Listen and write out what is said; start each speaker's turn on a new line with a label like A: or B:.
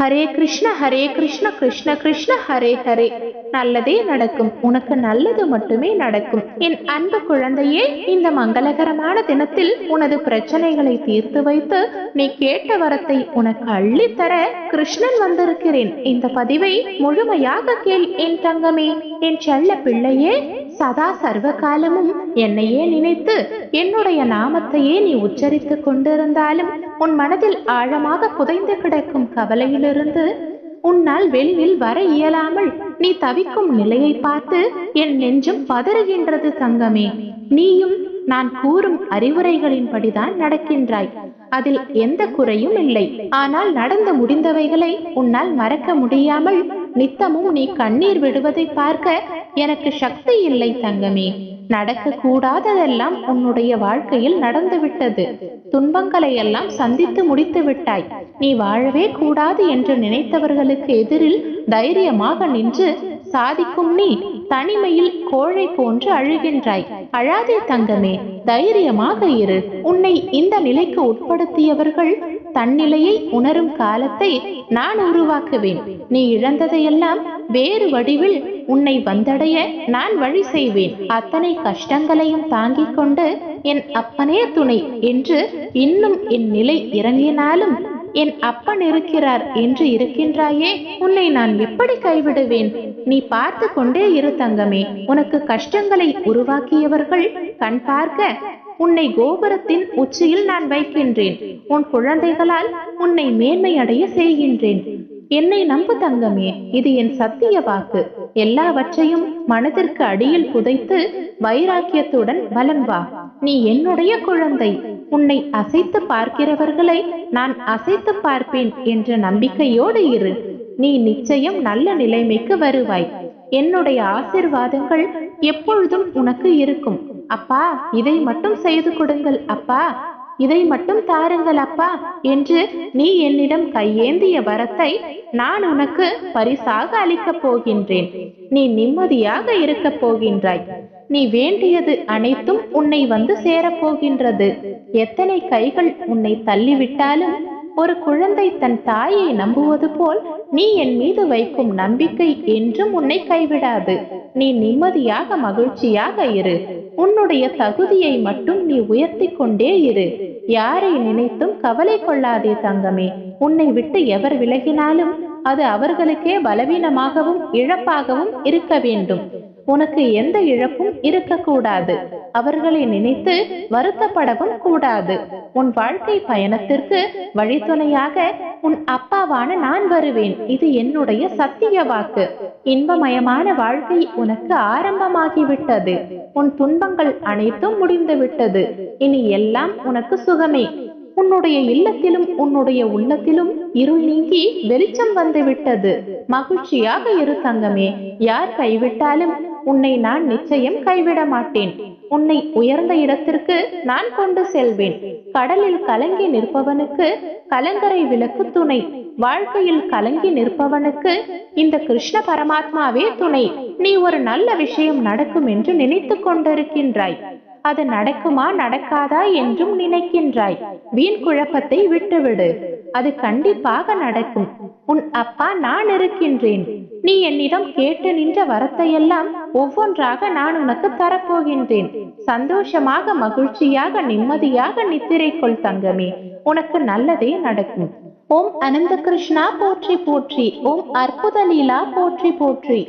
A: ஹரே கிருஷ்ண ஹரே கிருஷ்ண கிருஷ்ண கிருஷ்ண ஹரே ஹரே. நல்லதே நடக்கும். உனக்கு நல்லது மட்டுமே நடக்கும். என் அன்பு குழந்தையே இந்த மங்களகரமான தினத்தில் உனது பிரச்சனைகளை தீர்த்து வைத்து நீ கேட்ட வரத்தை உனக்கு அள்ளித்தர கிருஷ்ணன் வந்திருக்கிறேன். இந்த பதிவை முழுமையாக கேள் என் தங்கமே. என் செல்ல பிள்ளையே சதா சர்வ காலமும் என்னையே நினைத்து என்னுடைய நாமத்தையே நீ உச்சரித்துக் கொண்டிருந்தாலும் உன் மனதில் ஆழமாக புதைந்து கிடக்கும் கவலையிலிருந்து உன்னால் வெளியில் வர இயலாமல் நீ தவிக்கும் நிலையை பார்த்து என் நெஞ்சம் பதறுகின்றது தங்கமே. நீயும் நான் கூறும் அறிவுரைகளின்படிதான் நடக்கின்றாய். அதில் எந்த குறையும் இல்லை. ஆனால் நடந்து முடிந்தவைகளை உன்னால் மறக்க முடியாமல் நித்தமும் நீ கண்ணீர் விடுவதை பார்க்க எனக்கு சக்தி இல்லை தங்கமே. நடக்க கூடாததெல்லாம் உன்னுடைய வாழ்க்கையில் நடந்துவிட்டது. துன்பங்களை எல்லாம் சந்தித்து முடித்து விட்டாய். நீ வாழவே கூடாது என்று நினைத்தவர்களுக்கு எதிரில் தைரியமாக நின்று சாதிக்கும் நீ தனிமையில் கோழை போன்று அழுகின்றாய். அழாதே தங்கமே தைரியமாக இரு. உன்னை இந்த நிலைக்கு உட்படுத்தியவர்கள் தன்னிலையை உணரும் காலத்தை நான் உருவாக்குவேன். நீ இழந்ததையெல்லாம் வேறு வடிவில் உன்னை வந்தடைய நான் வழி செய்வேன். அத்தனை கஷ்டங்களையும் தாங்கிக் கொண்டு என் அப்பனே துணை என்று இன்னும் என் நிலை இறங்கினாலும் என் அப்பன் இருக்கிறார் என்று இருக்கின்றாயே உன்னை நான் எப்படி கைவிடுவேன்? நீ பார்த்து கொண்டே இரு தங்கமே. உனக்கு கஷ்டங்களை உருவாக்கியவர்கள் கண் பார்க்க உன்னை கோபுரத்தின் உச்சியில் நான் வைக்கின்றேன். உன் குழந்தைகளால் உன்னை மேன்மையடைய செய்கின்றேன். என்னை நம்பு தங்கமே இது என் சத்திய வாக்கு. எல்லாவற்றையும் மனதிற்கு அடியில் புதைத்து வைராக்கியத்துடன் வலம் வா. நீ என்னுடைய குழந்தை. உன்னை அசைத்து பார்க்கிறவர்களை நான் அசைத்து பார்ப்பேன் என்ற நம்பிக்கையோடு இரு. நீ நிச்சயம் நல்ல நிலைமைக்கு வருவாய். என்னுடைய ஆசிர்வாதங்கள் எப்பொழுதும் உனக்கு இருக்கும். அப்பா இதை மட்டும் செய்து கொடுங்கள் அப்பா. இதை மட்டும் தாருங்கள் அப்பா என்று நீ என்னிடம் கையேந்திய வரத்தை நான் உனக்கு பரிசாக அளிக்கப் போகின்றேன். நீ நிம்மதியாக இருக்கப் போகின்றாய். நீ வேண்டியது அனைத்தும் உன்னை வந்து சேரப்போகின்றது எத்தனை கைகள் உன்னை தள்ளிவிட்டாலும் ஒரு குழந்தை தன் தாயை நம்புவது போல் நீ என் மீது வைக்கும் நம்பிக்கை என்றும் உன்னை கைவிடாது. நீ நிம்மதியாக மகிழ்ச்சியாக இரு. உன்னுடைய தகுதியை மட்டும் நீ உயர்த்தி கொண்டே இரு. யாரை நினைத்தும் கவலை கொள்ளாதே தங்கமே. உன்னை விட்டு எவர் விலகினாலும் அது அவர்களுக்கே பலவீனமாகவும் இழப்பாகவும் இருக்க வேண்டும். உனக்கு எந்த இழப்பும் இருக்கக்கூடாது. அவர்களை நினைத்து வருத்தப்படவும் கூடாது. உன் வாழ்க்கை பயணத்திற்கு வழித்துணையாக உன் அப்பாவான நான் வருவேன். இது என்னுடைய சத்திய வாக்கு. இன்பமயமான வாழ்க்கை உனக்கு ஆரம்பமாகிவிட்டது. உன் துன்பங்கள் அனைத்தும் முடிந்து விட்டது இனி எல்லாம் உனக்கு சுகமே. உன்னுடைய இல்லத்திலும் உன்னுடைய உள்ளத்திலும் இருள் நீங்கி வெளிச்சம் வந்து விட்டது மகிழ்ச்சியாக இரு தங்கமே. யார் கைவிட்டாலும் உன்னை நான் நிச்சயம் கைவிட மாட்டேன் உன்னை உயர்ந்த இடத்திற்கு நான் கொண்டு செல்வேன். கடலில் கலங்கி நிற்பவனுக்கு கலங்கரை விளக்கு துணை. வாழ்க்கையில் கலங்கி நிற்பவனுக்கு இந்த கிருஷ்ண பரமாத்மாவே துணை. நீ ஒரு நல்ல விஷயம் நடக்கும் என்று நினைத்து கொண்டிருக்கின்றாய். அது நடக்குமா நடக்காதா என்றும் நினைக்கின்றாய். வீண் குழப்பத்தை விட்டுவிடு. அது கண்டிப்பாக நடக்கும். உன் அப்பா நான் இருக்கின்றேன். நீ என்னிடம் கேட்டு நின்ற வரத்தையெல்லாம் ஒவ்வொன்றாக நான் உனக்கு தரப்போகின்றேன். சந்தோஷமாக மகிழ்ச்சியாக நிம்மதியாக நித்திரை கொள் தங்கமே. உனக்கு நல்லதே நடக்கும். ஓம் அனந்த கிருஷ்ணா போற்றி போற்றி. ஓம் அற்புத லீலா போற்றி போற்றி.